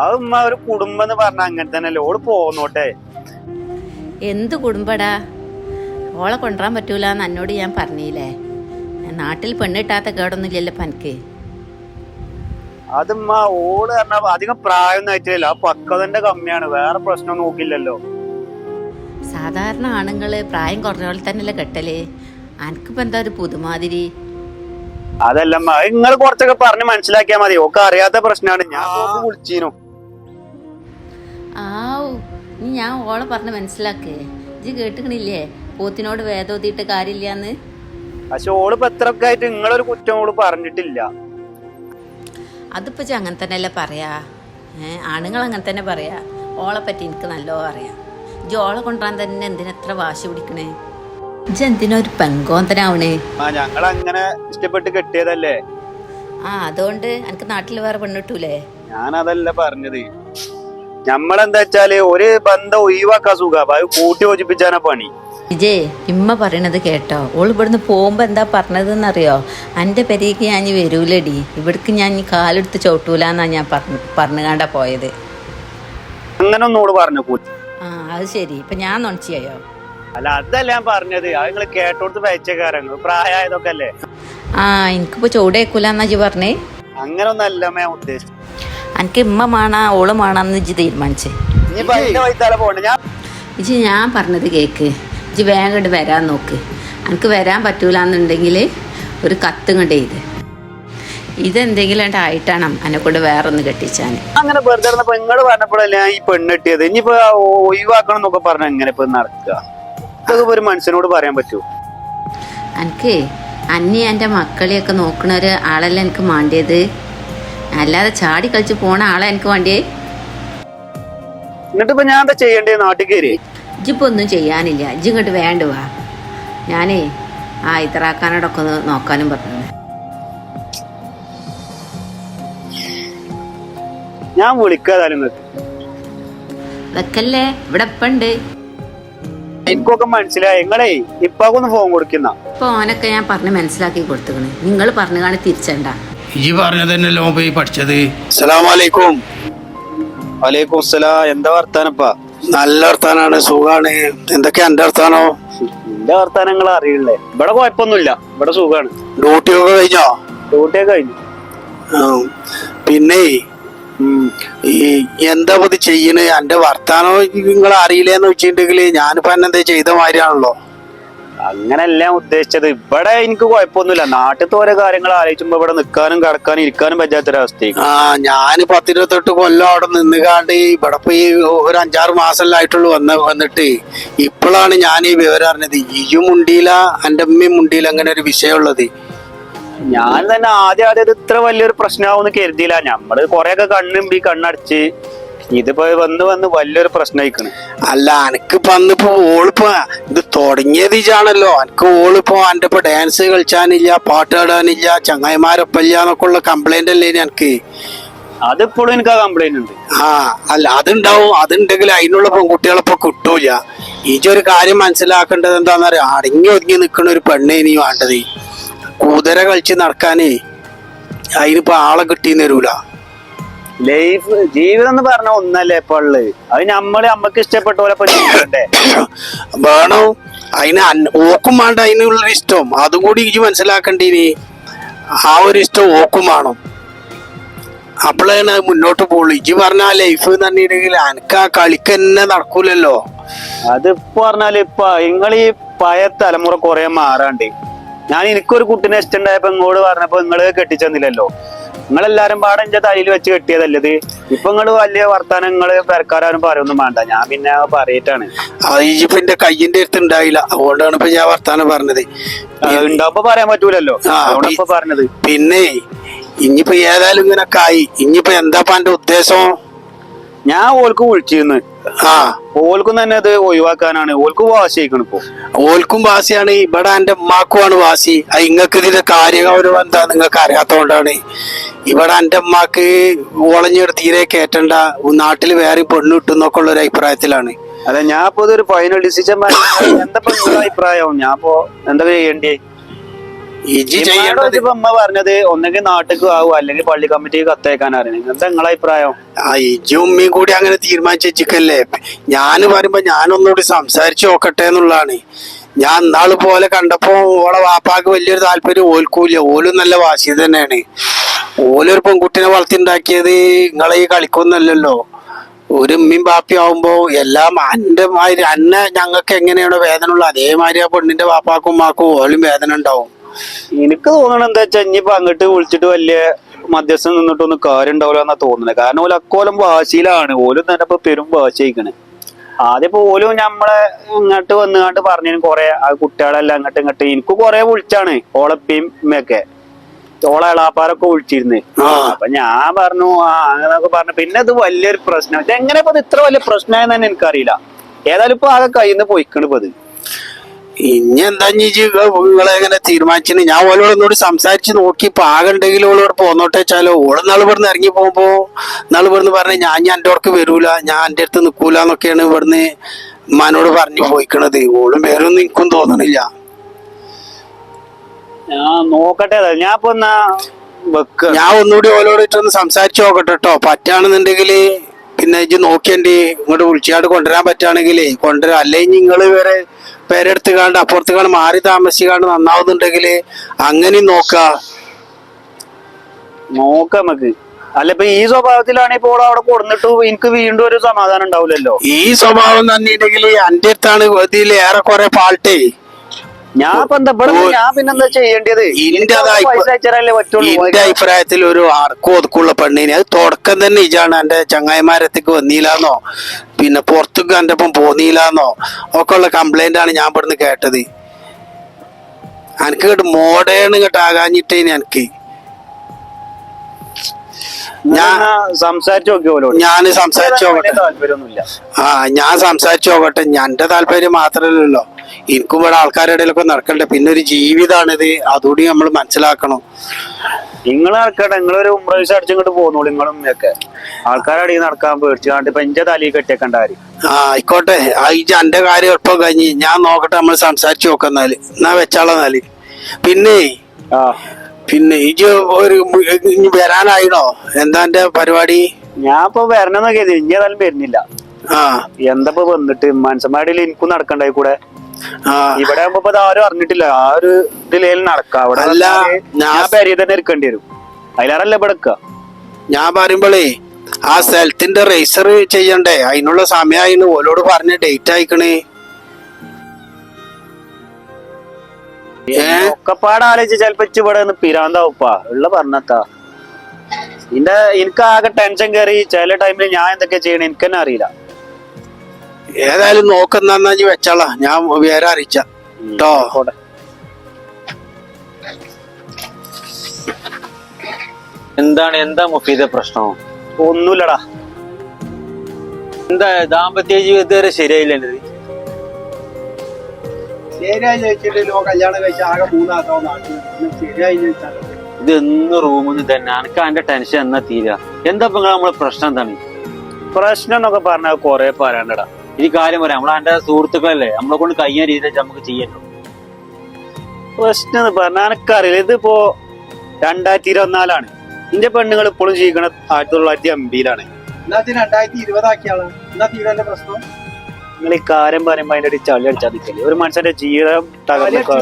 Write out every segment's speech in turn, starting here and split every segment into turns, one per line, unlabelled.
അത് ഉമ്മ ഒരു കുടുംബം എന്ന് പറഞ്ഞ അങ്ങനെ തന്നെ ഓൾ പോന്നോട്ടെ.
എന്ത് കുടുംബടാ? ഓളെ കൊണ്ടുവരാൻ പറ്റൂല എന്ന് എന്നോട് ഞാൻ പറഞ്ഞില്ലേ. നാട്ടിൽ പെണ്ണിട്ടാത്ത കേടൊന്നുമില്ലല്ലോ പനിക്ക്. എനിക്ക്
അത് ഉമ്മ ഓൾ പറഞ്ഞ അധികം പ്രായം ആയിട്ടില്ല ആ പക്വതന്റെ കമ്മിയാണ്. വേറെ പ്രശ്നം നോക്കില്ലല്ലോ
സാധാരണ ആണുങ്ങൾ പ്രായം കുറഞ്ഞ തന്നെയല്ലേ കെട്ടൽ. അനക്കിപ്പോ എന്താ ഒരു പുതുമാതിരി?
അതല്ലമ്മ നിങ്ങൾ കുറച്ചൊക്കെ പറഞ്ഞ് മനസ്സിലാക്കിയാ മതി. ഒക്കെ അറിയാത്ത പ്രശ്നമാണ് ഞാൻ വിളിച്ചീനു.
നീ ഞാൻ ഓളെ പറഞ്ഞ് മനസ്സിലാക്കേ. ഇജ് കേട്ടിക്കണില്ലേ? പോത്തിനോട് വേദോതിയിട്ട് കാര്യമില്ലാന്ന്.
പക്ഷെ ഓൾ എത്രയൊക്കെ ആയിട്ട് നിങ്ങളൊരു കുറ്റം ഓൾ പറഞ്ഞിട്ടില്ല.
അതിപ്പോ ഇജ്ജ് അങ്ങനെ തന്നെയല്ലേ പറയാ? ഏ ആണുങ്ങൾ അങ്ങനെ തന്നെ പറയാ. ഓളെ പറ്റി എനിക്ക് നല്ലോ അറിയാം. ഇജ്ജ് ഓളെ കൊണ്ടുവരാൻ തന്നെ എന്തിനെത്ര വാശി പിടിക്കണേ? ഇജ്ജ് എന്തിനാ ഒരു പെങ്കോന്തനാവണേ
ആ ഞങ്ങൾ അങ്ങനെ ഇഷ്ടപ്പെട്ട് കെട്ടിയതല്ലേ.
ആ അതുകൊണ്ട് എനിക്ക് നാട്ടിൽ വേറെ പെണ്ണിട്ടൂലേ
ഞാൻ അതല്ല പറഞ്ഞത്. ഞമ്മളെന്താ വെച്ചാൽ ഒരു ബന്ധം ഒഴിവാക്കാൻ സുഖ അത് കൂട്ടി യോജിപ്പിച്ചാനാ പണി.
വിജയ് ഇമ്മ പറയണത് കേട്ടോ. ഓൾ ഇവിടുന്ന് പോകുമ്പോ എന്താ പറഞ്ഞതെന്നറിയോ? എന്റെ പെരേക്ക് ഞാൻ വരൂലടി. ഇവിടേക്ക് ഞാൻ കാലെടുത്ത് ചവിട്ടൂലെന്നാ ഞാൻ പറഞ്ഞു പറഞ്ഞുകാണ്ടാ പോയത്.
അങ്ങനെ ഒന്നോട് പറഞ്ഞു
ആ അത് ശരി. ഇപ്പൊ ഞാൻ നൊണച്ചിയായോ?
അല്ല അതല്ല ഞാൻ പറഞ്ഞത്. അത് നിങ്ങൾ കേട്ടോടുത്ത് വെച്ചക്കാരങ്ങൾ പ്രായമായതൊക്കെ അല്ലേ?
ആ എനിക്കിപ്പോ ചൂടേക്കൂലെന്നാ ജി പറഞ്ഞേ.
അങ്ങനൊന്നല്ല ഞാൻ ഉദ്ദേശിച്ചത്.
എനിക്ക് ഇമ്മ മാണ ഓൾ മാണെന്ന് ഇജ്ജ് തീരുമാനിച്ചേ. ഇജ്ജി ഞാൻ പറഞ്ഞത് കേക്ക്. ഇജ്ജ് വേഗം ഇങ്ങോട്ട് വരാൻ നോക്ക്. എനിക്ക് വരാൻ പറ്റൂലെന്നുണ്ടെങ്കിൽ ഒരു കത്തും കൊണ്ട് ചെയ്ത് ഇതെന്തെങ്കിലും ആയിട്ടാണ് എന്നെ കൊണ്ട് വേറൊന്ന് കെട്ടിച്ചാൻ
അങ്ങനെ വെറുതെ നിങ്ങൾ പറഞ്ഞപ്പോഴല്ലേ ഈ പെണ്ണിട്ടിയത് ഇനിയിപ്പോ ഒഴിവാക്കണം എന്നൊക്കെ പറഞ്ഞ എങ്ങനെ ഇപ്പൊ നടക്കുക? ഇതൊക്കെ ഒരു മനുഷ്യനോട് പറയാൻ പറ്റുമോ
എനിക്ക് അന്നി എന്റെ മക്കളെയൊക്കെ നോക്കണ ഒരു ആളല്ല എനിക്ക് മാണ്ടിയത്? അല്ലാതെ ചാടി കളിച്ച് പോണ ആളെ എനിക്ക് വേണ്ടിയേ.
എന്നിട്ട് ഇപ്പൊ ഞാൻ എന്താ ചെയ്യണ്ടേ നാട്ടിൽ കയറി?
ഇജ്ജിപ്പോൾ ഒന്നും ചെയ്യാനില്ല. ഇജ് ഇങ്ങോട്ട് വേണ്ട വാ. ഞാനേ ആ ഇത്രാക്കാനോടൊക്കെ ഒന്ന് നോക്കാനും പറഞ്ഞു
ഞാൻ വിളിക്കാതാലും
വെക്കല്ലേ? ഇവിടെ ഇപ്പണ്ട്
എനിക്കൊക്കെ മനസ്സിലായി. നിങ്ങളെ ഇപ്പൊ ഫോൺ കൊടുക്കുന്ന
ഇപ്പൊ ഓനൊക്കെ ഞാൻ പറഞ്ഞ് മനസ്സിലാക്കി കൊടുത്തുക്കണ്. നിങ്ങൾ പറഞ്ഞു കാണി തിരിച്ചണ്ട.
ഈ പറഞ്ഞത് തന്നെയല്ലോ പോയി പഠിച്ചത്?
അസലാമലൈക്കും വലൈക്കും സലാം എന്താ വർത്താനപ്പാ?
നല്ല വർത്താനാണ് സുഖാണ്. എന്തൊക്കെയാ എന്റെ വർത്താനോ?
എന്റെ വർത്താനങ്ങൾ അറിയില്ലേ? ഇവിടെ കുഴപ്പമൊന്നുമില്ല. ഇവിടെ സുഖാണ്.
ഡ്യൂട്ടി ഒക്കെ കഴിഞ്ഞോ?
ഡ്യൂട്ടി ഒക്കെ
കഴിഞ്ഞു പിന്നെ ഈ എന്താ ഇത് ചെയ്യണേ? എന്റെ വർത്താനോ നിങ്ങൾ അറിയില്ലേന്ന് വെച്ചിട്ടുണ്ടെങ്കിൽ ഞാനിപ്പോ എന്നെ എന്താ ചെയ്ത മാതിരിയാണല്ലോ.
അങ്ങനല്ല ഞാൻ ഉദ്ദേശിച്ചത്. ഇവിടെ എനിക്ക് കുഴപ്പമൊന്നുമില്ല. നാട്ടിലത്തെ ഓരോ കാര്യങ്ങൾ ആലോചിക്കുമ്പോ ഇവിടെ നിൽക്കാനും കിടക്കാനും ഇരിക്കാനും പറ്റാത്തൊരവസ്ഥയും
ആ ഞാൻ പത്തിരുപത്തെട്ട് കൊല്ലം അവിടെ നിന്നുകാണ്ട് ഇവിടെ ഇപ്പൊ ഈ ഒരു അഞ്ചാറ് മാസമല്ലായിട്ടുള്ളൂ വന്ന വന്ന് വന്നിട്ട്. ഇപ്പോഴാണ് ഞാൻ ഈ വിവരം അറിഞ്ഞത്. ഈയും മുണ്ടിയില എന്റെ അമ്മയും മുണ്ടിയില അങ്ങനെ ഒരു വിഷയമുള്ളത്.
ഞാൻ തന്നെ ആദ്യം ആദ്യം ഇത് ഇത്ര വലിയൊരു പ്രശ്നമാവും കരുതിയില്ല. നമ്മൾ കൊറേയൊക്കെ ഈ കണ്ണടച്ച് ഇതിപ്പോ വന്ന് വന്ന് വലിയൊരു പ്രശ്നമായിക്കണ്.
അല്ല അനക്കിപ്പോ അന്നിപ്പോ ഓളിപ്പോ ഇത് തുടങ്ങിയത് ഇജാണല്ലോ. അനക്ക് ഓളിപ്പോ എന്റെ ഇപ്പൊ ഡാൻസ് കളിച്ചാനില്ല പാട്ട് പാടാനില്ല ചങ്ങായിമാരൊപ്പമില്ല എന്നൊക്കെ ഉള്ള കംപ്ലൈന്റ് അല്ലേ എനിക്ക്
അതിപ്പോഴും എനിക്ക് ആ കംപ്ലൈന്റ് ഉണ്ട്.
ആ അല്ല അതുണ്ടാവും. അതുണ്ടെങ്കിൽ അതിനുള്ള പെൺകുട്ടികളിപ്പോ കിട്ടൂല. ഇജൊരു കാര്യം മനസ്സിലാക്കേണ്ടത് എന്താന്ന് പറയാ അടങ്ങി ഒതുങ്ങി നിൽക്കുന്ന ഒരു പെണ്ണെ ഇനി വേണ്ടത്. കൂതര കളിച്ച് നടക്കാനേ അതിനിപ്പോ ആളെ കിട്ടിയെന്ന് വരൂല.
ലൈഫ് ജീവിതം എന്ന് പറഞ്ഞ ഒന്നല്ലേ ഇപ്പൊ ഉള്ളത്. അത് നമ്മൾ നമ്മക്ക് ഇഷ്ടപ്പെട്ട പോലെ ജീവിക്കണ്ടേ?
വേണോ? അതിന് ഓക്കും വേണ്ട അതിനുള്ള ഇഷ്ടം. അതും കൂടി ഇജ് മനസ്സിലാക്കണ്ടീനി ആ ഒരു ഇഷ്ടം ഓക്കും വേണം. അപ്പോഴാണ് മുന്നോട്ട് പോകുള്ളൂ ഇജ് പറഞ്ഞ ആ ലൈഫ് എന്ന് പറഞ്ഞിട്ടെങ്കിൽ അനക്ക് ആ കളിക്ക് തന്നെ നടക്കൂലല്ലോ.
അതിപ്പോ പറഞ്ഞാൽ ഇപ്പൊ നിങ്ങൾ ഈ പഴയ തലമുറ കൊറേ മാറാണ്ട്. ഞാൻ എനിക്കൊരു കുട്ടിനെ ഇഷ്ടണ്ടായപ്പോ ഇങ്ങോട് പറഞ്ഞപ്പോ നിങ്ങൾ കെട്ടിച്ചെന്നില്ലല്ലോ. നിങ്ങളെല്ലാരും പാടെ എന്റെ തലയിൽ വെച്ച് കെട്ടിയതല്ലത് ഇപ്പൊ നിങ്ങൾ വലിയ വർത്താനങ്ങൾ പെരക്കാരും പറയൊന്നും വേണ്ട. ഞാൻ പിന്നെ പറയിട്ടാണ്.
അത് ഇജിപ്പോ എന്റെ കയ്യിന്റെ അടുത്ത് ഉണ്ടായില്ല അതുകൊണ്ടാണ് ഇപ്പൊ ഞാൻ വർത്താനം പറഞ്ഞത്.
ഉണ്ടാവുമ്പോ പറയാൻ പറ്റൂലല്ലോ. ഇപ്പൊ പറഞ്ഞത്.
പിന്നെ ഇനിയിപ്പോ ഏതായാലും ഇങ്ങനെ കായി ഇനിയിപ്പോ എന്താ എന്റെ ഉദ്ദേശം?
ഞാൻ ഓൾക്ക് വിളിച്ചിരുന്നു.
ആ.
ഓൾക്കും തന്നെ അത് ഒഴിവാക്കാനാണ്. ഓൾക്ക് വാശിയായിക്കണ് ഇപ്പൊ.
ഓൽക്കും വാശിയാണ്. ഇവിടെ എന്റെ ഉമ്മാക്കുമാണ് വാശി. അത് ഇങ്ങക്ക് ഇതിന്റെ കാര്യഗൗരവം എന്താ നിങ്ങൾക്ക് അറിയാത്തോണ്ടാണ് ഇവിടെ എന്റെ ഉമ്മാക്ക് ഓളഞ്ഞൊരു തീരെ കേറ്റണ്ട നാട്ടിൽ വേറെ പെണ്ണു കിട്ടുന്നൊക്കെ ഉള്ള ഒരു അഭിപ്രായത്തിലാണ്.
അല്ല ഞാൻ ഇപ്പൊ ഇതൊരു ഫൈനൽ ഡിസിഷൻ എന്താ അഭിപ്രായം? ഞാൻ ഇപ്പൊ എന്താ ചെയ്യണ്ടേ പറഞ്ഞത് ഒന്നെങ്കിൽ നാട്ടിക്ക് ആവും അല്ലെങ്കിൽ പള്ളി കമ്മിറ്റി കത്തയക്കാൻ അറിയണം. എന്താ നിങ്ങളെ അഭിപ്രായം?
ആ ഇജി ഉമ്മയും കൂടി അങ്ങനെ തീരുമാനിച്ച വെച്ചിക്കല്ലേ? ഞാൻ പറയുമ്പോ ഞാനൊന്നുകൂടി സംസാരിച്ചു നോക്കട്ടെ എന്നുള്ളതാണ്. ഞാൻ ഇന്നാൾ പോലെ കണ്ടപ്പോ ഓളെ വാപ്പാക്ക് വലിയൊരു താല്പര്യം ഓൽക്കൂല ഓലും നല്ല വാശി തന്നെയാണ്. ഓലൊരു പെൺകുട്ടിനെ വളർത്തിണ്ടാക്കിയത് നിങ്ങളെ ഈ കളിക്കൊന്നല്ലല്ലോ ഒരു ഉമ്മയും ബാപ്പി ആവുമ്പോ എല്ലാം അന്റെ മാതിരി അന്നെ ഞങ്ങൾക്ക് എങ്ങനെയാണോ വേദന ഉള്ളത് അതേമാതിരി ആ പെണ്ണിന്റെ വാപ്പാക്കും ഉമ്മാക്കും ഓലും വേദന ഉണ്ടാവും.
എനിക്ക് തോന്നണ എന്താ വെച്ചാ ഇനിയിപ്പോ അങ്ങോട്ട് വിളിച്ചിട്ട് വലിയ മധ്യസ്ഥം നിന്നിട്ടൊന്നും കാര്യം ഉണ്ടാവില്ല എന്നാ തോന്നുന്നത്. കാരണം ഓല അക്കോലം വാശിയിലാണ്. ഓലും തന്നെ ഇപ്പൊ പെരും വാശിയിക്കണ് ആദ്യം ഇപ്പൊ ഓലും നമ്മളെ ഇങ്ങോട്ട് വന്നുകാണ്ട് പറഞ്ഞു കൊറേ ആ കുട്ടികളെല്ലാം അങ്ങോട്ട് ഇങ്ങോട്ട് എനിക്ക് കൊറേ വിളിച്ചാണ് ഓളപ്പിയും ഇമ്മയൊക്കെ ഓളെ എളാപ്പാരൊക്കെ വിളിച്ചിരുന്നു. അപ്പൊ ഞാൻ പറഞ്ഞു ആ അങ്ങനൊക്കെ പറഞ്ഞു. പിന്നെ ഇത് വലിയൊരു പ്രശ്നം. എങ്ങനെ ഇപ്പൊ ഇത്ര വലിയ പ്രശ്നമായെന്ന് തന്നെ എനിക്കറിയില്ല. ഏതായാലും ഇപ്പൊ ആകെ കയ്യിൽ നിന്ന് പോയിക്കണ് ഇപ്പൊ ഇത്.
ഇനി എന്താ നിങ്ങളെ എങ്ങനെ തീരുമാനിച്ചിന് ഞാൻ ഓലോട് ഒന്നുകൂടി സംസാരിച്ച് നോക്കി. പാകുണ്ടെങ്കിൽ ഓളോട് പോന്നോട്ടെ വെച്ചാലോ? ഓൾ നാളെ ഇവിടുന്ന് ഇറങ്ങി പോകുമ്പോ നാളെ ഇവിടുന്ന് പറഞ്ഞ ഞാൻ ഞാൻ എന്റെ അവർക്ക് വരൂല. ഞാൻ എന്റെ അടുത്ത് നിൽക്കൂല എന്നൊക്കെയാണ് ഇവിടുന്ന് ഉമ്മാനോട് പറഞ്ഞു പോയിക്കണത്. ഓളും വേറൊന്നും എനിക്കും തോന്നണില്ല.
ഞാൻ നോക്കട്ടെ ഞാൻ ഇപ്പൊ എന്നാ
ഞാൻ ഒന്നുകൂടി ഓലോട് ഇട്ടൊന്ന് സംസാരിച്ച് നോക്കട്ടെ കേട്ടോ പറ്റാണെന്നുണ്ടെങ്കിൽ പിന്നെ ഇജ്ജ് നോക്കിയണ്ടി ഇങ്ങോട്ട് വിളിച്ചാട് കൊണ്ടുവരാൻ പറ്റുകയാണെങ്കിൽ കൊണ്ടുവരാം. അല്ലെങ്കിൽ നിങ്ങൾ വേറെ പേരെടുത്ത് കാണ്ട് അപ്പുറത്ത് കാണ്ട് മാറി താമസിക്കാണ്ട് നന്നാവുന്നുണ്ടെങ്കിൽ അങ്ങനെ നോക്ക.
നോക്കാം നമുക്ക്. അല്ല ഇപ്പൊ ഈ സ്വഭാവത്തിലാണ് ഇപ്പോൾ അവിടെ കൊടുന്നിട്ട് എനിക്ക് വീണ്ടും ഒരു സമാധാനം ഉണ്ടാവില്ലല്ലോ.
ഈ സ്വഭാവം തന്നെ ഉണ്ടെങ്കിൽ എന്റെ അടുത്താണ് ഏറെ ഏറെക്കുറെ പാൾട്ടേ
ഞാൻ ഞാൻ പിന്നെന്താ ചെയ്യേണ്ടത്?
എന്റെ അഭിപ്രായത്തിൽ ഒരു ആർക്കും ഒതുക്കുള്ള പെണ്ണിനെ. അത് തുടക്കം തന്നെ ഇജാണ്. എന്റെ ചങ്ങായിമാരത്തേക്ക് വന്നില്ലാന്നോ പിന്നെ പുറത്തേക്ക് എന്റെ ഒപ്പം പോന്നില്ലാന്നോ ഒക്കെ ഉള്ള കംപ്ലൈന്റ് ആണ് ഞാൻ ഇവിടുന്ന് കേട്ടത്. എനിക്ക് കേട്ട് മോഡേൺ ഇങ്ങോട്ട് ആകാഞ്ഞിട്ടേന് എനിക്ക്
ഞാൻ സംസാരിച്ചു നോക്കിയോലോ
ഞാൻ സംസാരിച്ചു നോക്കട്ടെ.
താല്പര്യമൊന്നുമില്ല.
ആ ഞാൻ സംസാരിച്ചു നോക്കട്ടെ. എന്റെ താല്പര്യം മാത്രല്ലല്ലോ എനിക്കും ഇവിടെ ആൾക്കാരുടെ ഇടയിലൊക്കെ നടക്കണ്ടേ. പിന്നെ ഒരു ജീവിതാണിത്. അതുകൂടി നമ്മൾ മനസ്സിലാക്കണം.
നിങ്ങൾ നടക്കട്ടെ. നിങ്ങളൊരു ഉംറൈസ് അടിച്ചിങ്ങോട്ട് പോന്നോളൂ നിങ്ങളും ഒക്കെ. ആൾക്കാരടി നടക്കാൻ പേടിച്ചാണ്ട് ഇപ്പൊ എന്റെ തലയിൽ കെട്ടിയേക്കണ്ടാര്
ആ ആയിക്കോട്ടെ. എന്റെ കാര്യം എളുപ്പം കഴിഞ്ഞ് ഞാൻ നോക്കട്ടെ. നമ്മൾ സംസാരിച്ചു നോക്കുന്നാൽ എന്നാ വെച്ചാളെന്നാൽ പിന്നെ
ആ.
പിന്നെ ഇജ് ഒരു ഇനി വരാനായിണോ? എന്താ എന്റെ പരിപാടി?
ഞാൻ ഇപ്പൊ വരണമെന്നൊക്കെ കരുതി. ഇനി ഏതായാലും വരുന്നില്ല.
ആ.
എന്തപ്പോ വന്നിട്ട്? മനസ്സന്മാരിൽ എനിക്കും നടക്കണ്ടായി കൂടെ.
ആ.
ഇവിടെ ആകുമ്പോ ഇപ്പൊ ഇത് ആരും അറിഞ്ഞിട്ടില്ല. ആ ഒരു ഇതിലേൽ നടക്കാം. അവിടെ
അല്ല,
വന്നാൽ
ഞാൻ-
ഞാൻ തന്നെ എടുക്കേണ്ടി വരും. അതിലാറല്ലേ ഇവിടെ നിക്കാ.
ഞാൻ പറയുമ്പോളേ ആ സ്ഥലത്തിന്റെ രജിസ്റ്റർ ചെയ്യണ്ടേ? അതിനുള്ള സമയമായിന്ന് ഓലോട് പറഞ്ഞ ഡേറ്റ് അയക്കണേ.
ഒക്കെപ്പാട് ആലോചിച്ച് ചെലപ്പോ ഇവിടെ നിന്ന് പിരാന്താവുപ്പാ ഉള്ള പറഞ്ഞത്താ. ഇന്റെ എനിക്ക് ആകെ ടെൻഷൻ കയറി ചില ടൈമിൽ ഞാൻ എന്തൊക്കെ ചെയ്യണേ എനിക്ക് തന്നെ അറിയില്ല.
ഏതായാലും നോക്കുന്ന വെച്ചാളാ. ഞാൻ വേറെ അറിയിച്ച.
എന്താണ് എന്താ മുഫീദ പ്രശ്നം?
ഒന്നുമില്ലടാ
എന്താ ദാമ്പത്യ ജീവിതം ശരിയായില്ല ശരിയായില്ല? എന്റെ
ശരിയായി ചോദിച്ചിട്ടില്ലോ കല്യാണം കഴിച്ച ആകെ മൂന്നാത്തോ നാട്ടിൽ ശരിയായി ചോദിച്ചാൽ
ഇത് എന്ന് റൂമിൽ തന്നെ എനിക്ക് അതിന്റെ ടെൻഷൻ എന്നാ തീരാ? എന്താ ഇപ്പൊ നമ്മളെ പ്രശ്നം എന്താണ്?
പ്രശ്നം എന്നൊക്കെ പറഞ്ഞാൽ കൊറേ പറയാണ്ടടാ.
ഈ കാര്യം പറയാം. നമ്മളെ എന്റെ സുഹൃത്തുക്കളല്ലേ? നമ്മളെ കൊണ്ട് കഴിയാൻ രീതിയിൽ നമുക്ക് ചെയ്യല്ലോ
പ്രശ്നം എന്ന് പറഞ്ഞാൽ എനിക്കറിയില്ല ഇതിപ്പോ രണ്ടായിരത്തി ഇരുപത്തിനാലാണ് ഇന്റെ പെണ്ണുങ്ങൾ ഇപ്പോഴും ജീവിക്കണത് ആയിരത്തി തൊള്ളായിരത്തി അമ്പതിലാണ്
എന്നാ രണ്ടായിരത്തി ഇരുപതാക്കിയാണ് എന്നാ തീരാന്റെ പ്രശ്നം?
നിങ്ങൾ ഈ കാര്യം പറയുമ്പോ അതിന്റെ അടിച്ച് ചളി അടിച്ചാൽ നിൽക്കില്ലേ ഒരു മനുഷ്യന്റെ ജീവിതം തകർന്നു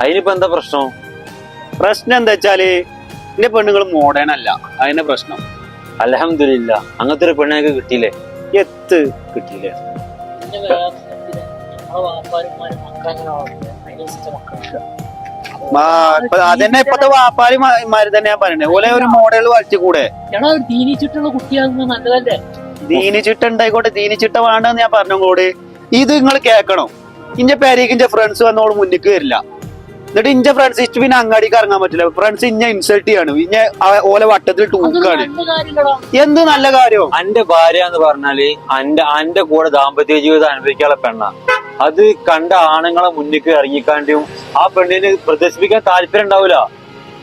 അതിനിപ്പോ എന്താ പ്രശ്നം?
പ്രശ്നം എന്താ വെച്ചാൽ എന്റെ പെണ്ണുങ്ങൾ മോഡേൺ അല്ല. അതിന്റെ പ്രശ്നം.
അലഹമില്ല അങ്ങനത്തെ ഒരു പെണ്ണിനൊക്കെ കിട്ടിയില്ലേ?
എത്ത്. കിട്ടിയില്ലേ? അതന്നെ ഇപ്പത്തെ വാപ്പാരിമാര് തന്നെ ഞാൻ പറയണേ. ഓലെ ഒരു മോഡൽ വരച്ചു കൂടെ.
കുട്ടിയാകുന്നത് നല്ലതല്ലേ?
ദീനിച്ചിട്ട ഉണ്ടായിക്കോട്ടെ ദീനിച്ചിട്ട വേണ്ടെന്ന് ഞാൻ പറഞ്ഞോട് ഇത് നിങ്ങൾ കേൾക്കണം. ഇന്റെ പേരേക്ക് ഇന്റെ ഫ്രണ്ട്സ് വന്നോട് മുന്നിക്ക് വരില്ല. എന്നിട്ട് ഇന്റെ ഫ്രണ്ട്സ് ഇഷ്ടം പിന്നെ അങ്ങാടിക്ക് ഇറങ്ങാൻ പറ്റില്ല. ഫ്രണ്ട്സ് ഇന്നെ ഇൻസൾട്ട് ചെയ്യാണ്. ഇന്നെ ഓല വട്ടത്തിൽ ടൂക്കാണ് എന്ത് നല്ല കാര്യം?
എന്റെ ഭാര്യ എന്ന് പറഞ്ഞാൽ എന്റെ അന്റെ കൂടെ ദാമ്പത്യ ജീവിതം അനുഭവിക്കാനുള്ള പെണ്ണ. അത് കണ്ട ആണുങ്ങളെ മുന്നിക്ക് ഇറങ്ങിക്കാണ്ടും ആ പെണ്ണിന് പ്രദർശിപ്പിക്കാൻ താല്പര്യം ഉണ്ടാവൂല?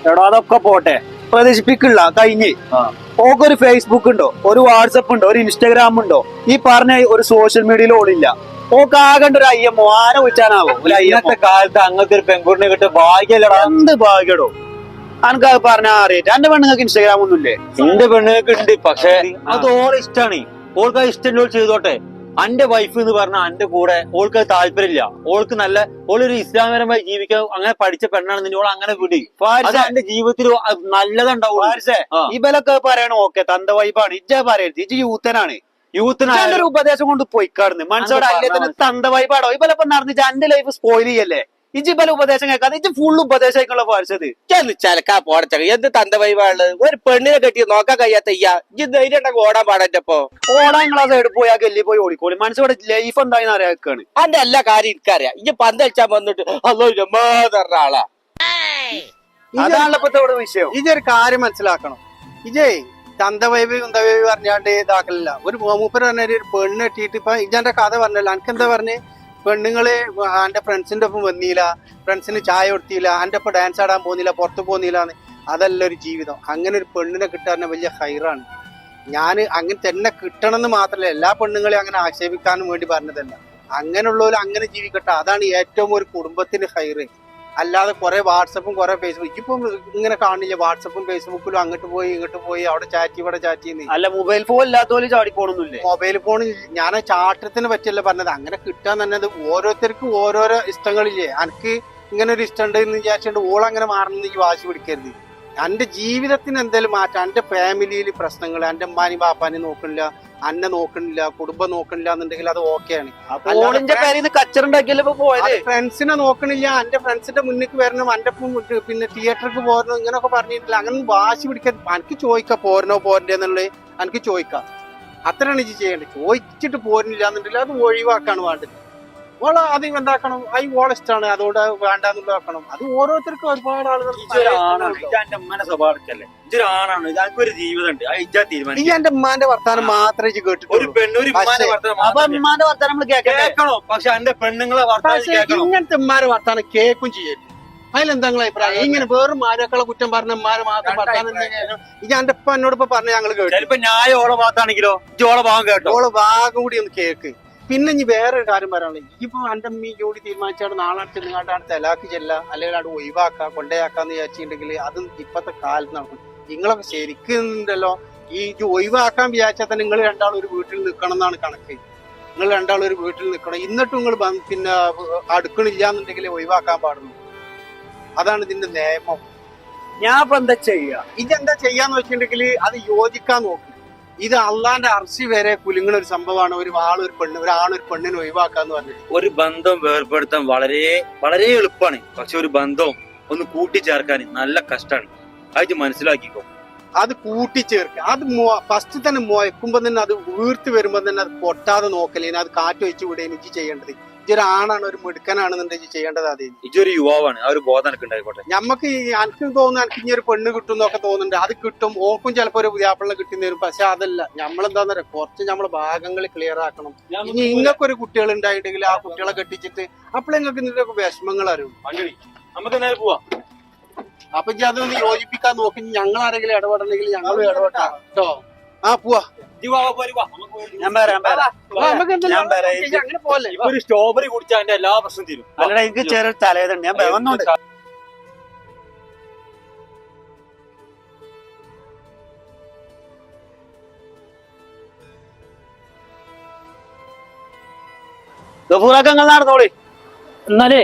എടാ അതൊക്കെ പോട്ടെ. പ്രദർശിപ്പിക്കില്ല. കഴിഞ്ഞ്.
ആ.
ഓക്ക് ഒരു ഫേസ്ബുക്ക് ഉണ്ടോ? ഒരു വാട്സപ്പ് ഉണ്ടോ? ഒരു ഇൻസ്റ്റാഗ്രാം ഉണ്ടോ? ഈ പറഞ്ഞ ഒരു സോഷ്യൽ മീഡിയയിൽ ഓളില്ല ഓക്ക് ആകണ്ട ഒരു അയ്യമ്മോ ആരെ വിളിച്ചാനാവോ? ഒരു
അയ്യത്തെ കാലത്ത് അങ്ങനത്തെ ഒരു പെൺകുട്ടിനെ കിട്ടിയ ഭാഗ്യല്ലടാ.
എന്ത് ഭാഗ്യടോ? അനക്ക് അത് പറഞ്ഞാ അറിയാം. എന്റെ പെണ്ണുങ്ങൾക്ക് ഇൻസ്റ്റാഗ്രാം ഒന്നുമില്ലേ?
എന്റെ പെണ്ണുങ്ങൾക്ക് ഉണ്ട് പക്ഷേ അത് ഓളെ ഇഷ്ടാണ്. ഓൾക്ക് ഇഷ്ടം ചെയ്തോട്ടെ. അന്റെ വൈഫ് എന്ന് പറഞ്ഞാൽ അന്റെ കൂടെ ഓൾക്ക് താല്പര്യമില്ല. ഓൾക്ക് നല്ല ഓളൊരു ഇസ്ലാമപരമായി ജീവിക്കാൻ അങ്ങനെ പഠിച്ച പെണ്ണാണ് ഓൾ അങ്ങനെ വിടി. അത് എന്റെ ജീവിതത്തിൽ നല്ലതുണ്ടാവും.
ഇവലൊക്കെ പറയണ ഓക്കെ തന്ത വൈബാണ് ഇജ്ജ പറയരുത്. ഇജ്ജ് യൂത്തനാണ്.
യൂത്തിനായാലും
ഒരു ഉപദേശം കൊണ്ട് പോയിക്കാടുന്നു. മനസ്സോടെ
തന്റെ
അല്ലേ തന്നെ തന്ത വൈബാടോ ഇവലൊപ്പം നടന്നിട്ട് എന്റെ ലൈഫ് സ്പോയിൽ ചെയ്യല്ലേ? ഇജ്ജ് പല ഉപദേശം കേൾക്കാതെ ഇജ്ജ് ഫുൾ ഉപദേശം പഠിച്ചത്
ചെന്ന് ചലക്കാ പോടച്ചക എന്ത് തന്ത വൈവാൾ ഒരു പെണ്ണിനെ കെട്ടി നോക്കാൻ കഴിയാത്ത ഇയ്യ ഇജ്ജ് ധൈര്യം ഉണ്ടെങ്കിൽ ഓടാൻ പാടറ്റപ്പോ
ഓടാൻ നിങ്ങളാ സൈഡ് പോയാ ഗല്ലി പോയി ഓടിക്കോളി. മനസ്സോടെ ലൈഫ് എന്തായെന്ന് അറിയാക്കാണ്
അന്റെ എല്ലാ കാര്യം എനിക്കറിയാം. ഇജ്ജ് പന്ത് കളിച്ചാൻ വന്നിട്ട് അല്ലോ പറഞ്ഞ ആളാ.
അതാണല്ലോ ഇപ്പത്തെ ഇവിടെ വിഷയം.
ഇതൊരു കാര്യം മനസ്സിലാക്കണം. ഇജേ തന്തവൈബ് കുന്തവൈബ് പറഞ്ഞാണ്ട് ഇതാക്കലില്ല. ഒരു മൂപ്പര് പറഞ്ഞ ഒരു പെണ്ണ് കെട്ടിയിട്ട് ഇപ്പൊ ഇജന്റെ കഥ പറഞ്ഞല്ലോ. എനിക്ക് എന്താ പറഞ്ഞ്? പെണ്ണുങ്ങൾ എന്റെ ഫ്രണ്ട്സിന്റെ ഒപ്പം വന്നില്ല ഫ്രണ്ട്സിന് ചായ കൊടുത്തില്ല എന്റെ ഒപ്പം ഡാൻസ് ആടാൻ പോകുന്നില്ല പുറത്തു പോകുന്നില്ല അതല്ല ഒരു ജീവിതം. അങ്ങനെ ഒരു പെണ്ണിനെ കിട്ടാൻ വലിയ ഹൈറാണ്. ഞാൻ അങ്ങനെ തന്നെ കിട്ടണം എന്ന് മാത്രമല്ല എല്ലാ പെണ്ണുങ്ങളെയും അങ്ങനെ ആക്ഷേപിക്കാനും വേണ്ടി പറഞ്ഞതല്ല. അങ്ങനെയുള്ളവർ അങ്ങനെ ജീവിക്കട്ടെ. അതാണ് ഏറ്റവും ഒരു കുടുംബത്തിന് ഹൈറ്. അല്ലാതെ കുറേ വാട്സപ്പും കുറെ ഫേസ്ബുക്ക് ഇപ്പം ഇങ്ങനെ കാണില്ല വാട്സപ്പും ഫേസ്ബുക്കിലും അങ്ങോട്ട് പോയി ഇങ്ങോട്ട് പോയി അവിടെ ചാറ്റ് ഇവിടെ ചാറ്റ് ചെയ്യുന്ന
അല്ല മൊബൈൽ ഫോൺ ചാടി ചാടിപ്പോണൊന്നുമില്ലേ
മൊബൈൽ ഫോൺ ഞാൻ ചാട്ടത്തിന് പറ്റിയല്ല പറഞ്ഞത്. അങ്ങനെ കിട്ടാൻ തന്നെ ഓരോരുത്തർക്കും ഓരോരോ ഇഷ്ടങ്ങളില്ലേ. എനിക്ക് ഇങ്ങനെ ഒരു ഇഷ്ടം ഉണ്ട് എന്ന് വിചാരിച്ചുകൊണ്ട് ഓൾ അങ്ങനെ മാറണമെന്ന് വാശി പിടിക്കരുത്. എന്റെ ജീവിതത്തിന് എന്തെങ്കിലും മാറ്റം എന്റെ ഫാമിലിയിൽ പ്രശ്നങ്ങൾ എന്റെ അമ്മാനി ബാപ്പാനി നോക്കണില്ല അന്നെ നോക്കണില്ല കുടുംബം നോക്കണില്ല എന്നുണ്ടെങ്കിൽ അത് ഓക്കെയാണ്. ഫ്രണ്ട്സിനെ നോക്കണില്ല എന്റെ ഫ്രണ്ട്സിന്റെ മുന്നിൽ വരണം എന്റെ പിന്നെ തിയേറ്ററിൽ പോരണം ഇങ്ങനൊക്കെ പറഞ്ഞിട്ടില്ല. അങ്ങനെ വാശി പിടിക്കാൻ എനിക്ക് ചോദിക്കാം പോരണോ പോരണ്ടേ എന്നുള്ളത് എനിക്ക് ചോദിക്കാം. അത്രയാണ് ഇത് ചെയ്യേണ്ടത്. ചോദിച്ചിട്ട് പോരുന്നില്ല എന്നുണ്ടെങ്കിൽ അത് ഒഴിവാക്കാണ് വേണ്ടത്. ഓള അത് എന്താക്കണം? ഐ വള ഇഷ്ടമാണ് അതോടെ വേണ്ടാന്നുള്ള വെക്കണം അത് ഓരോരുത്തർക്കും ഒരുപാട് ആളുകൾ
ഒരു ജീവിതം ഉണ്ട് അത് ഇജാ
ഈ എന്റെ ഉമ്മാന്റെ വർത്താനം മാത്രമേ
ഒരു
കേട്ടിട്ടുള്ളൂ.
ഒരു ഉമ്മാന്റെ വർത്തമാനം
അപ്പൊ അമ്മാന്റെ വർത്താനം നമ്മൾ
കേൾക്കണോ പക്ഷെ എന്റെ പെണ്ണുങ്ങളെ
ഇങ്ങനത്തെ ഉമ്മാരെ വർത്താനം കേൾക്കും ചെയ്യരുത്. അതിലെന്താ നിങ്ങളെ അഭിപ്രായം? ഇങ്ങനെ വേറും മാരക്കളെ കുറ്റം പറഞ്ഞ ഉമ്മാരെ മാത്രം വർത്താനം ഇത് എന്റെ ഉപ്പ എന്നോട് ഇപ്പൊ പറഞ്ഞ ഞങ്ങൾ കേട്ടു.
ചിലപ്പോ ന്യായം ഓളെ ഭാഗത്താണെങ്കിലോ ഓളെ ഭാഗം കേട്ടോ.
ഓളെ ഭാഗം കൂടി ഒന്ന് കേക്ക്. പിന്നെ ഇനി ഒരു കാര്യം പറയാനുള്ളത്. ഇപ്പൊ എന്റെ അമ്മ ജോലി തീരുമാനിച്ചാണ് നാളെ അവിടെ തെലാക്ക് ചെല്ല അല്ലെങ്കിൽ അവിടെ ഒഴിവാക്കുക കൊണ്ടയാക്കാന്ന് വിചാരിച്ചിട്ടുണ്ടെങ്കിൽ അതും ഇപ്പത്തെ കാലത്ത് നടക്കും നിങ്ങളൊക്കെ ശരിക്കുന്നുണ്ടല്ലോ ഈ ഒഴിവാക്കാൻ വിചാരിച്ചാൽ തന്നെ നിങ്ങൾ രണ്ടാളും ഒരു വീട്ടിൽ നിൽക്കണം എന്നാണ് കണക്ക്. നിങ്ങൾ രണ്ടാളും ഒരു വീട്ടിൽ നിൽക്കണം. എന്നിട്ടും നിങ്ങൾ പിന്നെ അടുക്കണില്ല എന്നുണ്ടെങ്കിൽ ഒഴിവാക്കാൻ പാടുള്ളൂ. അതാണ് ഇതിന്റെ നിയമം.
ഞാൻ ഇപ്പൊ എന്താ ചെയ്യാ?
ഇതെന്താ ചെയ്യാന്ന് വെച്ചിട്ടുണ്ടെങ്കിൽ അത് യോജിക്കാൻ നോക്കും. ഇത് അള്ളാന്റെ അർച്ചി വരെ കുലുങ്ങുന്ന ഒരു സംഭവമാണ്. ഒരു വാൾ ഒരു പെണ്ണ് ഒരാണ് ഒരു പെണ്ണിനെ ഒഴിവാക്കാന്ന് പറഞ്ഞിട്ട്.
ഒരു ബന്ധം വേർപെടുത്താൻ വളരെ വളരെ എളുപ്പമാണ്. പക്ഷെ ഒരു ബന്ധം ഒന്ന് കൂട്ടിച്ചേർക്കാൻ നല്ല കഷ്ടമാണ് അത് മനസ്സിലാക്കിക്കോ.
അത് കൂട്ടിച്ചേർക്കുക അത് ഫസ്റ്റ് തന്നെ മുയക്കുമ്പോ തന്നെ അത് വീർത്ത് വരുമ്പോ തന്നെ അത് പൊട്ടാതെ നോക്കലേന് അത് കാറ്റ് വെച്ച് വിടേ എനിക്ക് ചെയ്യേണ്ടത്. ഇതൊരു ആണാണ് ഒരു മിടുക്കനാണെന്നുണ്ടെങ്കിൽ ചെയ്യേണ്ടത് അതേ
ഇജ്ജൊരു യുവാവാണ് ആ ഒരു ബോധം എനിക്ക് ഉണ്ടായിക്കോട്ടെ.
ഞമ്മക്ക് ഈ എനിക്ക് തോന്നുന്നു എനിക്ക് ഇനി ഒരു പെണ്ണ് കിട്ടും എന്നൊക്കെ തോന്നുന്നുണ്ട്. അത് കിട്ടും ഓർക്കും ചിലപ്പോ ഒരു പുതിയാപ്പിളിനെ കിട്ടുന്ന വരും പക്ഷെ അതല്ല നമ്മളെന്താന്ന് പറയാ കുറച്ച് നമ്മളെ ഭാഗങ്ങൾ ക്ലിയർ ആക്കണം. ഇനി ഇങ്ങക്ക് ഒരു കുട്ടികൾ ഉണ്ടായിട്ടെങ്കിൽ ആ കുട്ടികളെ കെട്ടിച്ചിട്ട് അപ്പോൾ നിങ്ങൾക്ക് ഇതിന്റെ വിഷമങ്ങൾ അറിയും.
നമുക്ക് നേരെ പോവാം.
അപ്പൊ ഇജ്ജ് അതൊന്ന് യോജിപ്പിക്കാൻ നോക്കി. ഞങ്ങൾ ആരെങ്കിലും ഇടപെടണമെങ്കിൽ ഞങ്ങൾ ഇടപെട്ടാ. കേട്ടോ? ആ പോവാ.
ഞാൻ വരാം വരാം.
ആ, നമുക്ക് എന്തെല്ലാം
ഞാൻ വരാം.
ഇജ്ജ് പോലെ
ഒരു സ്ട്രോബെറി കുടിച്ചാൽ എല്ലാ പ്രശ്നം തീരും.
അല്ലടാ എനിക്ക് ചെറിയ തലേതുണ്ട് ഞാൻ. വന്നോണ്ട്. നടന്നോളി.
എന്നാലേ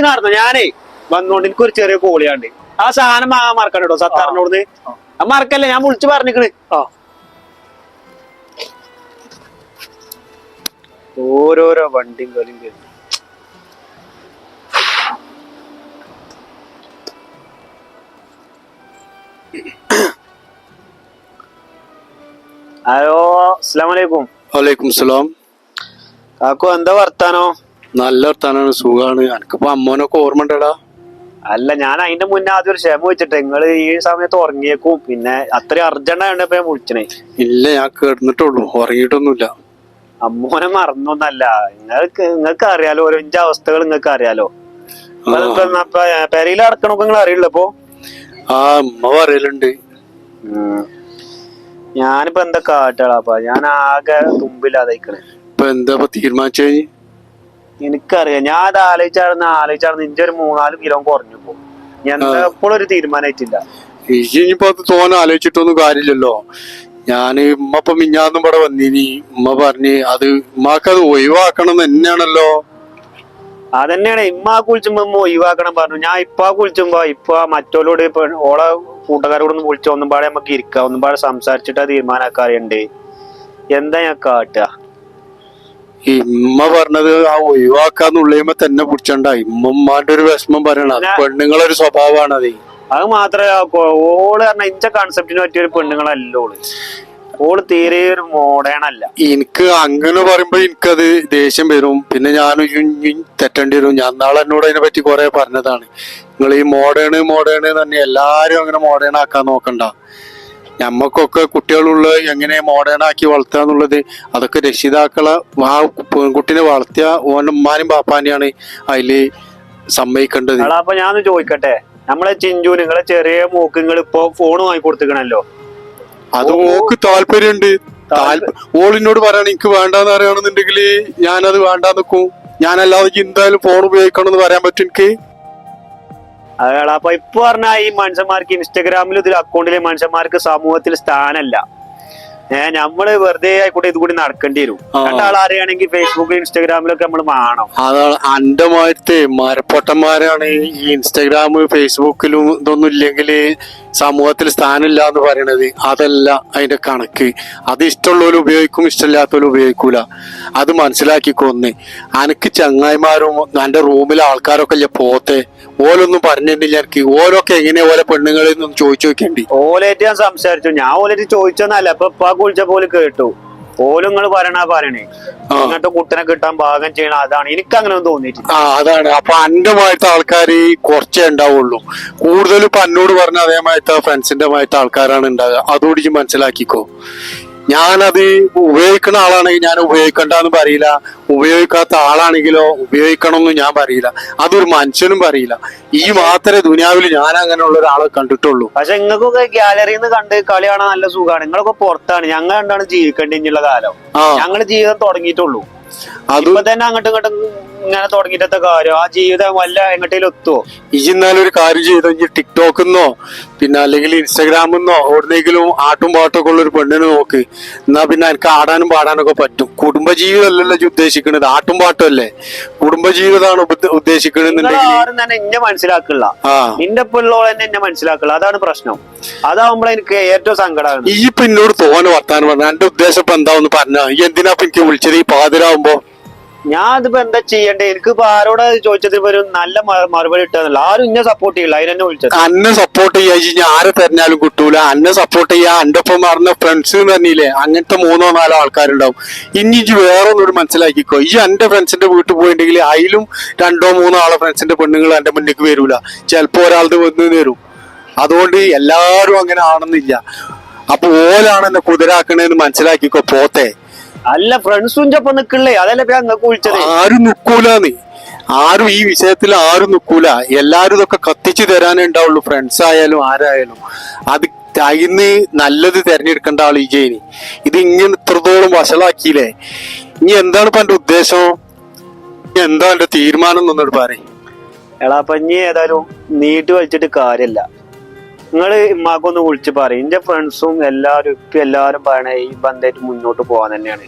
നടന്നു. ഞാനേ വന്നോണ്ട് എനിക്കൊരു ചെറിയ കോളിയാണ്ട്. ആ സാധനം വാങ്ങാൻ മറക്കണ്ടോ സത്താറിനോട് ആ മറക്കല്ലേ? ഞാൻ വിളിച്ചു പറഞ്ഞിക്കണ്. ഓരോരോ വണ്ടിയും കളിയും കഴിഞ്ഞു ഹലോ അസ്സാം വലൈക്കും
വലൈക്കും സലാം.
കാക്കു എന്താ വർത്താനോ?
നല്ല വർത്താനാണ് സുഖാണ്. എനിക്കിപ്പോ അമ്മോനൊക്കെ ഓർമ്മ ഉണ്ടടാ
അല്ല ഞാൻ അതിന്റെ മുന്നേ ആദ്യം ഒരു ക്ഷമ വെച്ചിട്ട് നിങ്ങൾ ഈ സമയത്ത് ഉറങ്ങിയേക്കും. പിന്നെ അത്രയും അർജന്റ് ആയപ്പോ ഞാൻ വിളിച്ചണേ.
ഇല്ല ഞാൻ കേട്ടിട്ടുള്ളൂ. ഉറങ്ങിയിട്ടൊന്നുമില്ല.
അമ്മോനെ മറന്നൊന്നല്ല. നിങ്ങൾക്ക് നിങ്ങൾക്ക് അറിയാലോ ഓരോ അവസ്ഥകൾ നിങ്ങൾക്ക് അറിയാലോ. പെരയിൽ അടക്കണൊക്കെ നിങ്ങൾ അറിയില്ല ഇപ്പൊ?
ആ അമ്മ പറയലുണ്ട്.
ഞാനിപ്പോ എന്താ കാട്ടാളാപ്പ? ഞാൻ ആകെ തുമ്പില്ലാതെ
ഇപ്പൊ എന്താ തീരുമാനിച്ചു തീരുമാനിച്ചു
എനിക്കറിയാം. ഞാൻ അത് ആലോചിച്ചാർന്ന് ആലോചിച്ചാർന്ന് ഇഞ്ചെ ഒരു മൂന്നാൽ കിലോ കുറഞ്ഞു പോകും ഞാൻ എപ്പോഴും ഒരു തീരുമാനമായിട്ടില്ല
ഇനിയിപ്പോ അത് ആലോചിച്ചിട്ടൊന്നും കാര്യമില്ലല്ലോ. ഞാൻ ഉമ്മ ഇപ്പൊ മിഞ്ഞാന്നും ഇവിടെ വന്നിനി. ഉമ്മ പറഞ്ഞ് അത് ഉമ്മാക്ക് അത് ഒഴിവാക്കണം എന്ന് തന്നെയാണല്ലോ.
അതന്നെയാണ്. ഇമ്മ കുളിച്ചുമ്പോ ഒഴിവാക്കണം പറഞ്ഞു. ഞാൻ ഇപ്പ കുളിച്ചുമ്പോ ഇപ്പ മറ്റോലോട് ഓളെ കൂട്ടുകാരോടൊന്ന് കുളിച്ചോ ഒന്നും പാടെ നമുക്ക് ഇരിക്കാം. ഒന്നും പാടെ സംസാരിച്ചിട്ടാ ആ തീരുമാനക്കാറുണ്ട് എന്താ ഞാൻ കാട്ടുക
ഈ ഉമ്മ പറഞ്ഞത് ആ ഒഴിവാക്കാന്നുള്ളിയുമ്പോ തന്നെ പിടിച്ചണ്ട ഇമ്മമാന്റെ ഒരു വിഷമം പറയണ. പെണ്ണുങ്ങളൊരു സ്വഭാവമാണ് അത്.
അത് മാത്രമേ ഓൾ പറഞ്ഞ ഇന്റെ കൺസെപ്റ്റിന് പറ്റിയ ഒരു പെണ്ണുങ്ങളല്ല ഓൾ. ഓൾ തീരെ ഒരു മോഡേൺ അല്ല.
എനിക്ക് അങ്ങനെ പറയുമ്പോ എനിക്കത് ദേഷ്യം വരും. പിന്നെ ഞാൻ തെറ്റേണ്ടി വരും. ഞാൻ നാളെ എന്നോട് അതിനെ പറ്റി കുറെ പറഞ്ഞതാണ്. നിങ്ങൾ ഈ മോഡേൺ മോഡേണ് തന്നെ എല്ലാരും അങ്ങനെ മോഡേൺ ആക്കാൻ നോക്കണ്ട. ഞമ്മക്കൊക്കെ കുട്ടികളുള്ള എങ്ങനെ മോഡേൺ ആക്കി വളർത്തുക എന്നുള്ളത് അതൊക്കെ രക്ഷിതാക്കളെ ആ പെൺകുട്ടിനെ വളർത്തിയ ഓന്റെ ഉമ്മാനും പാപ്പാനെയാണ് അതിൽ സമ്മതിക്കേണ്ടത്.
അപ്പൊ ഞാൻ ചോദിക്കട്ടെ? നമ്മളെ ചിഞ്ചു നിങ്ങളെ ചെറിയ മൂക്ക് നിങ്ങൾ ഇപ്പൊ ഫോൺ വാങ്ങി കൊടുത്തിക്കണല്ലോ
അത് ഓക്ക് താല്പര്യമുണ്ട് താല്പ- ഓളിനോട് പറയണം എനിക്ക് വേണ്ടെന്ന് അറിയണമെന്നുണ്ടെങ്കിൽ ഞാനത് വേണ്ടാന്ന് നിൽക്കും ഞാനല്ലാതെ എന്തായാലും ഫോൺ ഉപയോഗിക്കണം എന്ന് പറയാൻ പറ്റും എനിക്ക്?
അയാൾ അപ്പൊ ഇപ്പൊ പറഞ്ഞ ഈ മനുഷ്യന്മാർക്ക് ഇൻസ്റ്റഗ്രാമിലും ഇതിൽ അക്കൗണ്ടിലെ മനുഷ്യന്മാർക്ക് സമൂഹത്തിൽ സ്ഥാനമല്ല ഏഹ് നമ്മൾ വെറുതെ ആയിക്കോട്ടെ ഇത് കൂടി നടക്കേണ്ടി വരും.
ആ.
രണ്ടാൾ അറിയാണെങ്കിൽ ഫേസ്ബുക്ക് ഇൻസ്റ്റാഗ്രാമിലൊക്കെ നമ്മൾ വേണം
അതാണ് അന്റെ മാറ്റത്തെ മരപ്പൊട്ടന്മാരാണ് ഈ ഇൻസ്റ്റാഗ്രാം ഫേസ്ബുക്കിലും ഇതൊന്നും ഇല്ലെങ്കിൽ സമൂഹത്തിൽ സ്ഥാനമില്ല എന്ന് പറയണത് അതല്ല അതിന്റെ കണക്ക്. അത് ഇഷ്ടമുള്ളവരും ഉപയോഗിക്കും ഇഷ്ടമില്ലാത്തവരും ഉപയോഗിക്കൂല. അത് മനസ്സിലാക്കിക്കൊന്ന് അനക്ക് ചങ്ങായിമാരും എന്റെ റൂമിലെ ആൾക്കാരൊക്കെ ഇല്ലേ പോത്തെ? ഓലൊന്നും പറഞ്ഞിട്ടില്ല എനിക്ക് ഓരൊക്കെ എങ്ങനെയാ ഓരോ പെണ്ണുങ്ങളിൽ നിന്നും ചോദിച്ചു നോക്കേണ്ടി
ഓലേറ്റ് ഞാൻ സംസാരിച്ചു. ഞാൻ ഓലേറ്റ് ചോദിച്ചെന്നല്ല. ഇപ്പൊ കുളിച്ച പോലെ കേട്ടു. ഓലും നിങ്ങൾ പറയണ പറയണേ.
ആ.
അങ്ങനത്തെ കുട്ടനെ കിട്ടാൻ ഭാഗം ചെയ്യണം അതാണ്. എനിക്ക് അങ്ങനെ തോന്നിയിട്ട് തോന്നിയിട്ടില്ല.
ആ അതാണ്. അപ്പൊ അന്റമായിട്ട് ആൾക്കാർ കുറച്ചേ ഉണ്ടാവുള്ളൂ. കൂടുതലും ഇപ്പൊ എന്നോട് പറഞ്ഞ അതേമായിട്ട് ഫ്രണ്ട്സിന്റെ മായിട്ട് ആൾക്കാരാണ് ഉണ്ടാകുക അതോട് മനസ്സിലാക്കിക്കോ. ഞാനത് ഉപയോഗിക്കുന്ന ആളാണെങ്കിൽ ഞാൻ ഉപയോഗിക്കണ്ടെന്ന് പറയില്ല. ഉപയോഗിക്കാത്ത ആളാണെങ്കിലോ ഉപയോഗിക്കണമെന്ന് ഞാൻ പറയില്ല. അതൊരു മനുഷ്യനും പറയില്ല. ഈ മാത്രമേ ദുനിയാവിൽ ഞാൻ അങ്ങനെയുള്ള ഒരാളെ കണ്ടിട്ടുള്ളൂ.
പക്ഷെ നിങ്ങൾക്കൊക്കെ ഗ്യാലറിയിൽ നിന്ന് കണ്ട് കളി കാണാൻ നല്ല സുഖമാണ് നിങ്ങളൊക്കെ പുറത്താണ്. ഞങ്ങൾ കണ്ടാണ് ജീവിക്കേണ്ടി കാലം. ഞങ്ങൾ ജീവിതം തുടങ്ങിയിട്ടുള്ളൂ.
അത്
തന്നെ അങ്ങോട്ടും ഇങ്ങോട്ടും ഇങ്ങനെ തുടങ്ങിയിട്ടത്തെ കാര്യം? ആ ജീവിതം വല്ല എങ്ങോട്ടേലും എത്തുവോ
ഇജിന്നാലും ഒരു കാര്യം ചെയ്തോ? ഇനി ടിക്ടോക്കിന്നോ പിന്നെ അല്ലെങ്കിൽ ഇൻസ്റ്റാഗ്രാമിന്നോ എവിടെന്നെങ്കിലും ആട്ടും പാട്ടൊക്കെ ഉള്ള ഒരു പെണ്ണിനെ നോക്ക്. എന്നാ പിന്നെ എനിക്ക് ആടാനും പാടാനൊക്കെ പറ്റും. കുടുംബജീവിതം അല്ലല്ലോ ഉദ്ദേശിക്കുന്നത് ആട്ടും പാട്ടും അല്ലേ കുടുംബജീവിതമാണ് ഉദ്ദേശിക്കണെന്നുണ്ടെങ്കിൽ
ആരും തന്നെ എന്നെ മനസ്സിലാക്കില്ല.
ആ.
നിന്റെ പിള്ളോളെ തന്നെ എന്നെ മനസ്സിലാക്കില്ല. അതാണ് പ്രശ്നം. അതാവുമ്പോൾ എനിക്ക് ഏറ്റവും സങ്കടമാണ്.
ഈ പിന്നോട് എന്നോട് തോന്നെ വർത്താനം പറഞ്ഞു എന്റെ ഉദ്ദേശം ഇപ്പൊ എന്താന്ന് പറഞ്ഞ? എന്തിനാ ഇപ്പൊ എനിക്ക് വിളിച്ചത്? ഈ പാതിരാവുമ്പോ?
ഞാൻ ഇതിപ്പോ എന്താ ചെയ്യണ്ടേ? എനിക്ക് ഇപ്പൊ ആരോടാ ചോദിച്ചത്? ഇപ്പൊ ഒരു നല്ല മറുപടി ഇട്ടതല്ല ആരും ഇന്നെ സപ്പോർട്ട് ചെയ്യില്ല. അതിനെന്നെ വിളിച്ചത്.
അന്നെ സപ്പോർട്ട് ചെയ്യാ. ഇജ്ജ് ആരെ തെരഞ്ഞാലും കിട്ടൂല. അന്നെ സപ്പോർട്ട് ചെയ്യാ. എന്റെ ഒപ്പം പറഞ്ഞ ഫ്രണ്ട്സ് എന്ന് പറഞ്ഞില്ലേ? അങ്ങനത്തെ മൂന്നോ നാലോ ആൾക്കാരുണ്ടാവും. ഇനി ഇജ്ജ് വേറെ ഒന്നോട് മനസ്സിലാക്കിക്കോ. ഈ എന്റെ ഫ്രണ്ട്സിന്റെ വീട്ടിൽ പോയിട്ടുണ്ടെങ്കിൽ അതിലും രണ്ടോ മൂന്നോ ആളെ ഫ്രണ്ട്സിന്റെ പെണ്ണുങ്ങൾ എന്റെ മുന്നിലേക്ക് വരൂല. ചിലപ്പോ ഒരാളത് വന്ന് വരും. അതുകൊണ്ട് എല്ലാരും അങ്ങനെ ആണെന്നില്ല. അപ്പൊ ഓലാണ് എന്നെ കുതിരാക്കണേന്ന് മനസ്സിലാക്കിക്കോ. പോത്തെ.
അല്ല ഫ്രണ്ട്സും ചൊപ്പം നിക്കില്ലേ? അതല്ലേ വിളിച്ചത്?
ആരും നിക്കൂലെന്ന് ആരും ഈ വിഷയത്തിൽ ആരും നിക്കൂല. എല്ലാരും ഇതൊക്കെ കത്തിച്ചു തരാനേ ഉണ്ടാവുള്ളൂ ഫ്രണ്ട്സ് ആയാലും ആരായാലും. അത് അതിന്ന് നല്ലത് തെരഞ്ഞെടുക്കേണ്ട ആൾ ഈ ജയിനി ഇത് ഇങ്ങനെ ഇത്രത്തോളം വഷളാക്കിയില്ലേ? ഇനി എന്താണ് ഇപ്പൊ എന്റെ ഉദ്ദേശം? എന്താണ് എന്താ എന്റെ തീരുമാനം എന്നൊന്നോട് പറയും.
എടാ പഞ്ഞി ഏതായാലും നീട്ടി വലിച്ചിട്ട് കാര്യല്ല. നിങ്ങൾ ഇമ്മാക്കൊന്ന് വിളിച്ച് പറയും. എന്റെ ഫ്രണ്ട്സും എല്ലാവരും ഇപ്പൊ എല്ലാവരും പറയണേ ഈ ബന്ധമായിട്ട് മുന്നോട്ട് പോകാൻ തന്നെയാണ്.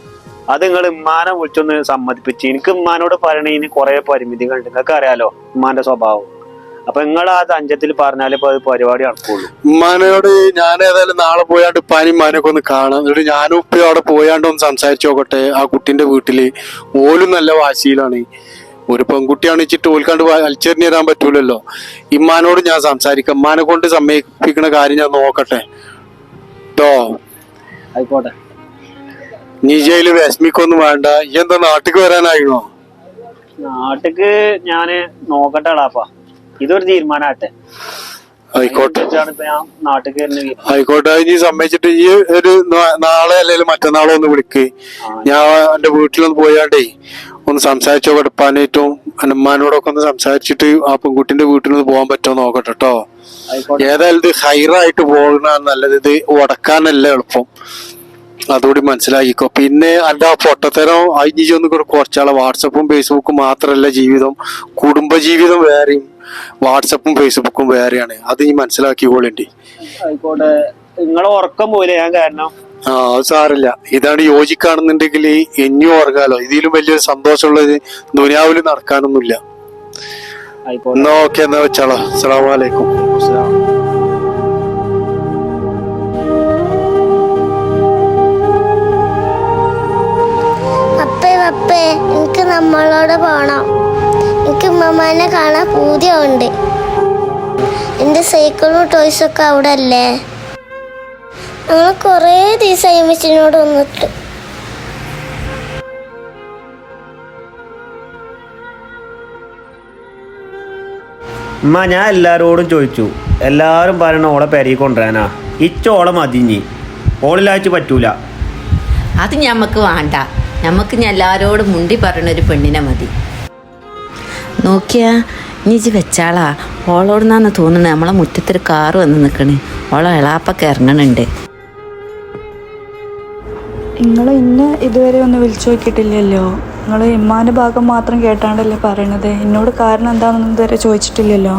അത് നിങ്ങൾ ഇമ്മാനെ വിളിച്ചൊന്ന് സമ്മതിപ്പിച്ച്. എനിക്ക് ഇമ്മാനോട് പറയണതിന് കുറെ പരിമിതികളുണ്ട്. നിങ്ങൾക്ക് അറിയാലോ ഇമ്മാന്റെ സ്വഭാവം. അപ്പൊ നിങ്ങൾ ആ തഞ്ചത്തിൽ പറഞ്ഞാലേ ഇപ്പൊ പരിപാടി നടക്കുള്ളൂ.
ഉമ്മാനോട് ഞാൻ ഏതായാലും നാളെ പോയാണ്ട് ഉപ്പാനും ഉമ്മാനൊക്കെ ഒന്ന് കാണാം. എന്നിട്ട് ഞാനും ഉപ്പയും അവിടെ പോയാണ്ട് ഒന്ന് സംസാരിച്ചു നോക്കട്ടെ. ആ കുട്ടിന്റെ വീട്ടിൽ ഓലും നല്ല വാശിയിലാണ്. ഒരു പെൺകുട്ടിയാണ് വെച്ചിട്ട് ഓൽക്കാണ്ട് വലിച്ചെറിഞ്ഞ് തരാൻ പറ്റൂലല്ലോ. ഇമ്മാനോട് ഞാൻ സംസാരിക്കാം. ഇമ്മാനെ കൊണ്ട് സമ്മതിപ്പിക്കുന്ന കാര്യം ഞാൻ നോക്കട്ടെ. കേട്ടോ
ആയിക്കോട്ടെ.
നീ ജയിൽ വിഷമിക്കൊന്നും വേണ്ട. എന്താ നാട്ടിക്ക് വരാനായിരുന്നോ
നാട്ടിക്ക് ഞാൻ നോക്കട്ടെ എടാപ്പാ ഇതൊരു തീരുമാനമാട്ടെ
ആയിക്കോട്ടെ
ഇനി
ആയിക്കോട്ടെ സമ്മതിച്ചിട്ട് ഈ ഒരു നാളെ അല്ലെങ്കിൽ മറ്റന്നാളോ ഒന്ന് വിളിക്ക്. ഞാൻ എന്റെ വീട്ടിലൊന്ന് പോയാണ്ടേ ഒന്ന് സംസാരിച്ചോ കടുപ്പാനായിട്ടും അനുമാനോടൊക്കെ ഒന്ന് സംസാരിച്ചിട്ട് ആ പെൺകുട്ടിന്റെ വീട്ടിലൊന്ന് പോകാൻ പറ്റുമോ നോക്കട്ടെ കേട്ടോ. ഏതായാലും ഇത് ഹൈറായിട്ട് പോകുന്ന നല്ലത്. ഇത് ഉടക്കാനല്ല എളുപ്പം. അതുകൂടി മനസ്സിലാക്കിക്കോ. പിന്നെ അല്ല ആ പൊട്ടത്തരം ഒന്ന് കൂടെ കുറച്ചാളെ വാട്സപ്പും ഫേസ്ബുക്കും മാത്രമല്ല ജീവിതം. കുടുംബജീവിതം വേറെയും. വാട്സപ്പും ഫേസ്ബുക്കും വേറെയാണ്. അത് ഈ മനസ്സിലാക്കിക്കോളേണ്ടി.
ആയിക്കോട്ടെ. നിങ്ങളെ ഉറക്കം പോലെ ഞാൻ കാരണം.
ആ അത് സാറില്ല ഇതാണ് യോജിക്കാണെന്നുണ്ടെങ്കിൽ ഇനിയും ഓർക്കാലോ ഇതിലും വലിയൊരു സന്തോഷമുള്ളത് ദുനിയാവിൽ നടക്കാനൊന്നുമില്ല. എന്നാ ഓക്കെ എന്നാ വെച്ചാളോ. അസ്സാം വലൈക്കും
അപ്പേ അപ്പേ എനിക്ക് നമ്മളോട് പോണം. എനിക്ക് ഉമ്മമാനെ കാണാൻ പൂതിയുണ്ട്. എന്റെ സൈക്കിളും ടോയ്സൊക്കെ അവിടെ അല്ലേ ഞങ്ങൾ കുറേ ദിവസമായി അമ്മച്ചിനോട് വന്നിട്ട്.
ഉമ്മ ഞാൻ എല്ലാരോടും ചോദിച്ചു. എല്ലാവരും പറയണ ഓളെ പെരകി കൊണ്ടുവരാനാ. ഇച്ചോളെ മതിഞ്ഞി ഓളിലാഴ്ച പറ്റൂല.
അത് ഞമ്മക്ക് വേണ്ട. ഞമ്മക്ക് ഞാൻ എല്ലാരോടും മുണ്ടി പറയണ ഒരു പെണ്ണിനെ മതി. നോക്കിയാ നീ ഇജ്ജ് വെച്ചാളാ. ഓളോടുന്നാന്ന് തോന്നുന്നത് നമ്മളെ മുറ്റത്തൊരു കാറ് വന്ന് നിൽക്കണ് ഓളെ എളാപ്പൊക്കെ ഇറങ്ങണുണ്ട്.
നിങ്ങൾ ഇന്ന് ഇതുവരെ ഒന്ന് വിളിച്ചു നോക്കിയിട്ടില്ലല്ലോ? നിങ്ങൾ ഇമ്മാന്റെ ഭാഗം മാത്രം കേട്ടാണ്ടല്ലേ പറയണത്? എന്നോട് കാരണം എന്താണെന്ന് ഇതുവരെ ചോദിച്ചിട്ടില്ലല്ലോ?